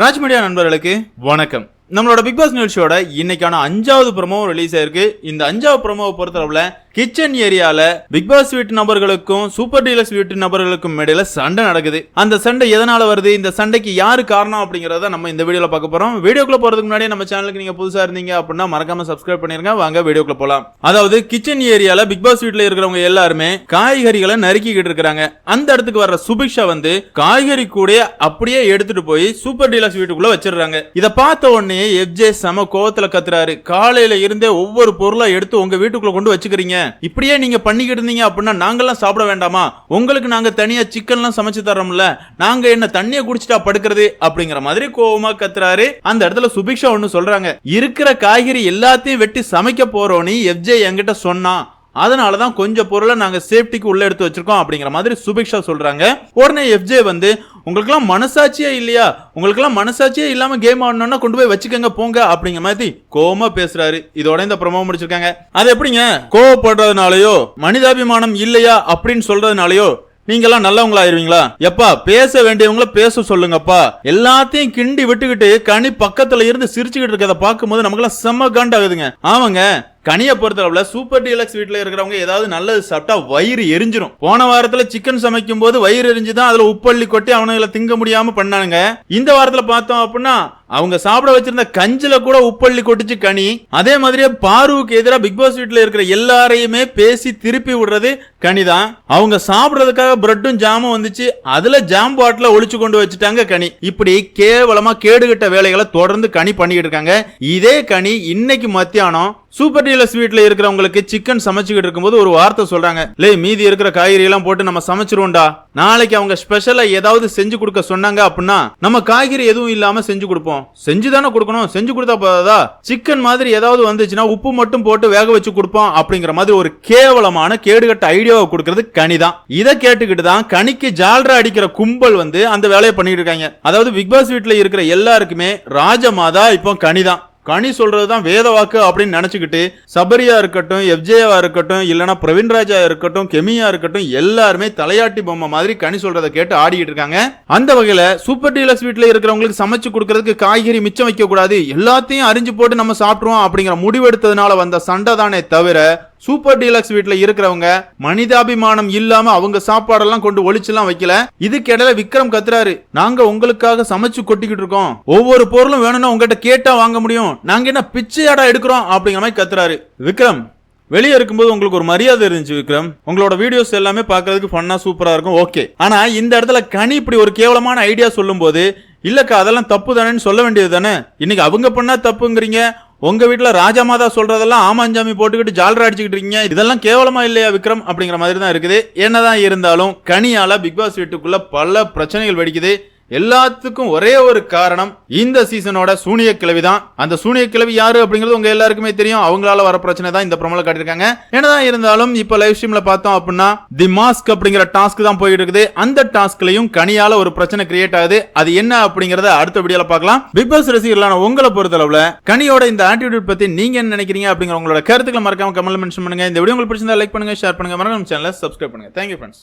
Raj media நண்பர்களுக்கு வணக்கம். நம்மளோட பிக் பாஸ் நிகழ்ச்சியோட இன்னைக்கான அஞ்சாவது ப்ரமோ ரிலீஸ் ஆயிருக்கு. இந்த அஞ்சாவது ப்ரமோவை பொறுத்தளவுல கிச்சன் ஏரியால பிக் பாஸ் வீட்டு நபர்களுக்கும் சூப்பர் டீலக்ஸ் வீட்டு நபர்களுக்கும் இடையில சண்டை நடக்குது. அந்த சண்டை எதனால வருது? இந்த சண்டைக்கு யாரு காரணம் அப்படிங்கறத நம்ம இந்த வீடியோல பார்க்க போறோம். வீடியோக்குள்ள போறதுக்கு முன்னாடி நம்ம சேனலுக்கு நீங்க புதுசா இருந்தீங்க அப்படின்னா மறக்காம சப்ஸ்கிரைப் பண்ணிருங்க. வாங்க வீடியோக்குள்ள போலாம். அதாவது கிச்சன் ஏரியால பிக் பாஸ் வீட்ல இருக்கிறவங்க எல்லாருமே காய்கறிகளை நறுக்கிக்கிட்டு இருக்காங்க அந்த இடத்துக்கு வர்ற சுபிக்ஷா வந்து காய்கறி கூட அப்படியே எடுத்துட்டு போய் சூப்பர் டீலக்ஸ் வீட்டுக்குள்ள வச்சிடுறாங்க. இதை பார்த்த உடனே எஃப்ஜே சம கோவத்துல கத்துறாரு. காலையில இருந்தே ஒவ்வொரு பொருளா எடுத்து உங்க வீட்டுக்குள்ள கொண்டு வச்சுக்கிறீங்க. இப்படியே நீங்க பண்ணிக்கிட்டு இருந்தீங்க அப்படின்னா நாங்கெல்லாம் சாப்பிட வேண்டாமா? உங்களுக்கு நாங்க தனியா சிக்கன்லாம் சமைச்சு தரோம்ல நாங்க என்ன தண்ணியை குடிச்சிட்டா படுக்கிறது? அப்படிங்கிற மாதிரி கோவமா கத்துறாரு. அந்த இடத்துல சுபிக்ஷா ஒண்ணு சொல்றாங்க. இருக்கிற காய்கறி எல்லாத்தையும் வெட்டி சமைக்க போறோன்னு எஃப்ஜே என்கிட்ட சொன்னான். அதனால தான் கொஞ்சம் பொருளை நாங்கள் சேஃப்டிக்கு உள்ள எடுத்து வச்சிருக்கோம் அப்படிங்கிற மாதிரி சுபிக்ஷா சொல்றாங்க. உடனே எஃப்ஜே வந்து உங்களுக்கெல்லாம் மனசாட்சியே இல்லையா? உங்களுக்கெல்லாம் மனசாட்சியே இல்லாம கேம் ஆடணும்னா கொண்டு போய் வச்சுக்கோங்க போங்க அப்படிங்கிற மாதிரி கோமா பேசுறாரு. இதோட இந்த ப்ரமோ முடிச்சிருக்காங்க. அது எப்படிங்க? கோவப்படுறதுனாலயோ மனிதாபிமானம் இல்லையா அப்படின்னு சொல்றதுனாலயோ நீங்கெல்லாம் நல்லவங்களா ஆயிருவீங்களா எப்பா பேச வேண்டியவங்கள பேச சொல்லுங்கப்பா. எல்லாத்தையும் கிண்டி விட்டுக்கிட்டு கனி பக்கத்துல இருந்து சிரிச்சுக்கிட்டு இருக்கத பார்க்கும்போது நமக்கெல்லாம் செம்ம காண்டாகுதுங்க. ஆமாங்க கனியை பொறுத்தளவுல சூப்பர் டீலக்ஸ் வீட்டில் இருக்கிறவங்க ஏதாவது நல்லது சாப்பிட்டா வயிறு எரிஞ்சிரும். போன வாரத்துல சிக்கன் சமைக்கும் போது வயிறு எரிஞ்சுதான் அதுல உப்பள்ளி கொட்டி அவனுங்களை திங்க முடியாம பண்ணானுங்க. இந்த வாரத்துல பார்த்தோம் அப்படின்னா அவங்க சாப்பிட வச்சிருந்த கஞ்சில கூட உப்பள்ளி கொட்டிச்சு கனி. அதே மாதிரியே பாருவுக்கு எதிராக பிக் பாஸ் வீட்டில் இருக்கிற எல்லாரையுமே பேசி திருப்பி விடுறது கனி தான் அவங்க சாப்பிடுறதுக்காக பிரெட்டும் ஜாமும் வந்துச்சு. அதுல ஜாம் பாட்டில ஒழிச்சு கொண்டு வச்சுட்டாங்க கனி. இப்படி கேவலமா கேடுகட்ட வேலைகளை தொடர்ந்து கனி பண்ணிக்கிட்டு இருக்காங்க. இதே கனி இன்னைக்கு மத்தியானம் சூப்பர் டீலர்ஸ் வீட்டில் இருக்கிறவங்களுக்கு சிக்கன் சமைச்சுக்கிட்டு இருக்கும்போது ஒரு வார்த்தை சொல்றாங்க. லே மீதி இருக்கிற காய்கறி எல்லாம் போட்டு நம்ம சமைச்சிருவோம்டா. நாளைக்கு அவங்க ஸ்பெஷலா ஏதாவது செஞ்சு கொடுக்க சொன்னாங்க அப்படின்னா நம்ம காய்கறி எதுவும் இல்லாம செஞ்சு கொடுப்போம். செஞ்சு தானே கொடுக்கணும். செஞ்சு கொடுத்தா போதாதா? சிக்கன் மாதிரி ஏதாவது வந்துச்சுன்னா உப்பு மட்டும் போட்டு வேக வச்சு கொடுப்போம் அப்படிங்கிற மாதிரி ஒரு கேவலமான கேடுகட்ட ஐடியாவை கொடுக்கறது கனிதான். இதை கேட்டுக்கிட்டு தான் கனிக்கு ஜால்ரா அடிக்கிற கும்பல் வந்து அந்த வேலையை பண்ணிட்டு இருக்காங்க. அதாவது பிக் பாஸ் வீட்டில் இருக்கிற எல்லாருக்குமே ராஜமாதா இப்போ கனிதான். கனி சொல்றதுதான் வேத வாக்கு அப்படின்னு நினச்சிக்கிட்டு சபரியா இருக்கட்டும் எஃப்ஜேவா இருக்கட்டும் இல்லைனா பிரவீன் ராஜா இருக்கட்டும் கெமியா இருக்கட்டும் எல்லாருமே தலையாட்டி பொம்மை மாதிரி கனி சொல்றதை கேட்டு ஆடிக்கிட்டு இருக்காங்க. அந்த வகையில சூப்பர் டீலக்ஸ் வீட்டில் இருக்கிறவங்களுக்கு சமைச்சு கொடுக்கறதுக்கு காய்கறி மிச்சம் வைக்க கூடாது எல்லாத்தையும் அரிஞ்சு போட்டு நம்ம சாப்பிட்டுருவோம் அப்படிங்கிற முடிவெடுத்ததுனால வந்த சண்டை தானே தவிர சூப்பர் டீலக்ஸ் வீட்டில் இருக்கிறவங்க மனிதாபிமானம் இல்லாம அவங்க சாப்பாடெல்லாம் கொண்டு ஒழிச்செல்லாம் வைக்கல. இதுக்கிடையில விக்ரம் கத்துறாரு. நாங்க உங்களுக்காக சமைச்சு கொட்டிக்கிட்டு இருக்கோம். ஒவ்வொரு பொருளும் வேணும்னா உங்ககிட்ட கேட்டா வாங்க முடியும். நாங்க என்ன பிச்சையாடா எடுக்கிறோம் அப்படிங்கிற மாதிரி கத்துறாரு. விக்ரம் வெளியே இருக்கும்போது உங்களுக்கு ஒரு மரியாதை இருந்துச்சு விக்ரம். உங்களோட வீடியோஸ் எல்லாமே பார்க்கறதுக்கு ஃபன்னா சூப்பரா இருக்கும். ஓகே ஆனா இந்த இடத்துல கனி இப்படி ஒரு கேவலமான ஐடியா சொல்லும்போது இல்லக்கா அதெல்லாம் தப்பு தானேன்னு சொல்ல வேண்டியது தானே? இன்னைக்கு அவங்க பண்ணா தப்புங்கிறீங்க. உங்க வீட்டுல ராஜாமாதா சொல்றதெல்லாம் ஆமாஞ்சாமி போட்டுக்கிட்டு ஜாலரா அடிச்சுக்கிட்டு இருக்கீங்க. இதெல்லாம் கேவலமா இல்லையா விக்ரம்? அப்படிங்கிற மாதிரி தான் இருக்குது. என்னதான் இருந்தாலும் கனியால பிக் பாஸ் வீட்டுக்குள்ள பல பிரச்சனைகள் வெடிக்குது. எல்லாத்துக்கும் ஒரே ஒரு காரணம் இந்த சீசனோட சூனிய கிழவி தான். அந்த சூனிய கிழவி யாரு அப்படிங்கிறது உங்க எல்லாருக்குமே தெரியும். அவங்களால வர பிரச்சனை தான் இந்த ப்ரோமோல காட்டியிருக்காங்க. என்னதான் இருந்தாலும் இப்ப லைவ் ஸ்ட்ரீம்ல பார்த்தோம் அப்படின்னா தி மாஸ்க் அப்படிங்கிற டாஸ்க் தான் போயிட்டு இருக்குது. அந்த டாஸ்க்லயும் கனியால ஒரு பிரச்சனை கிரியேட் ஆகுது. அது என்ன அப்படிங்கறத அடுத்த வீடியோல பார்க்கலாம். பிக் பாஸ் ரசிகர்களான உங்களை பொறுத்தளவுல கனியோட இந்த ஆட்டிடியூட் பத்தி நீங்க என்ன நினைக்கிறீங்க அப்படிங்கிற உங்களோட கருத்துக்களை மறக்காம கமெண்ட் மென்ஷன் பண்ணுங்க. இந்த வீடியோ உங்களுக்கு பிடிச்சிருந்தா லைக் பண்ணுங்க ஷேர் பண்ணுங்க. மறக்காம சேனலை சப்ஸ்கிரைப் பண்ணுங்க. Thank you friends